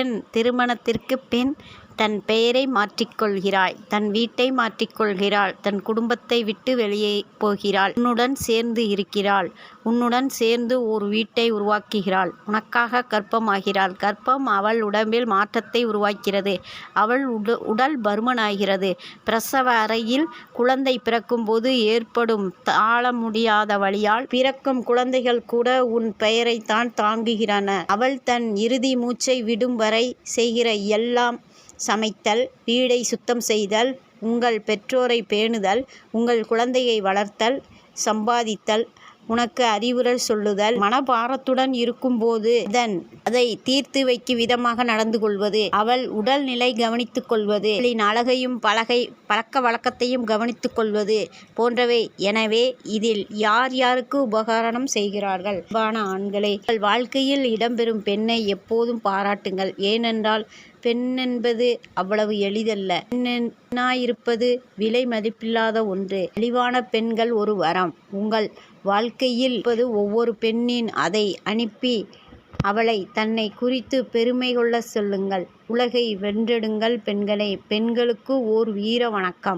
பெண் திருமணத்திற்கு பின் தன் பெயரை மாற்றிக்கொள்கிறாய். தன் வீட்டை மாற்றிக்கொள்கிறாள். தன் குடும்பத்தை விட்டு வெளியே போகிறாள். உன்னுடன் சேர்ந்து இருக்கிறாள். உன்னுடன் சேர்ந்து ஒரு வீட்டை உருவாக்குகிறாள். உனக்காக கற்பமாகிறாள் கற்பம் அவள் உடம்பில் மாற்றத்தை உருவாக்கிறது. அவள் உட உடல் பருமனாகிறது. பிரசவ அறையில் குழந்தை பிறக்கும்போது ஏற்படும் தாழ முடியாத வழியால் பிறக்கும் குழந்தைகள் கூட உன் பெயரைத்தான் தாங்குகிறன. அவள் தன் இறுதி மூச்சை விடும் வரை செய்கிற எல்லாம் சமைத்தல் வீடை சுத்தம் செய்தல் உங்கள் பெற்றோரை பேணுதல் உங்கள் குழந்தையை வளர்த்தல் சம்பாதித்தல் உனக்கு அறிவுரை சொல்லுதல் மனபாரத்துடன் இருக்கும்போது அதன் அதை தீர்த்து வைக்கும் விதமாக நடந்து கொள்வது அவள் உடல்நிலை கவனித்துக் கொள்வது அவளின் அழகையும் பழகை பழக்க வழக்கத்தையும் கவனித்துக் கொள்வது போன்றவை. எனவே இதில் யார் யாருக்கு உபகாரணம் செய்கிறார்கள்? அன்பான ஆண்களே உங்கள் வாழ்க்கையில் இடம்பெறும் பெண்ணை எப்போதும் பாராட்டுங்கள். ஏனென்றால் பெண்ணென்பது அவ்வளவு எளிதல்ல. பெண்ணாயிருப்பது விலை மதிப்பில்லாத ஒன்று. தெளிவான பெண்கள் ஒரு வரம். உங்கள் வாழ்க்கையில் இருப்பது ஒவ்வொரு பெண்ணின் அதை அனுப்பி அவளை தன்னை குறித்து பெருமை கொள்ள சொல்லுங்கள். உலகை வென்றெடுங்கள் பெண்களே. பெண்களுக்கு ஓர் வீர வணக்கம்.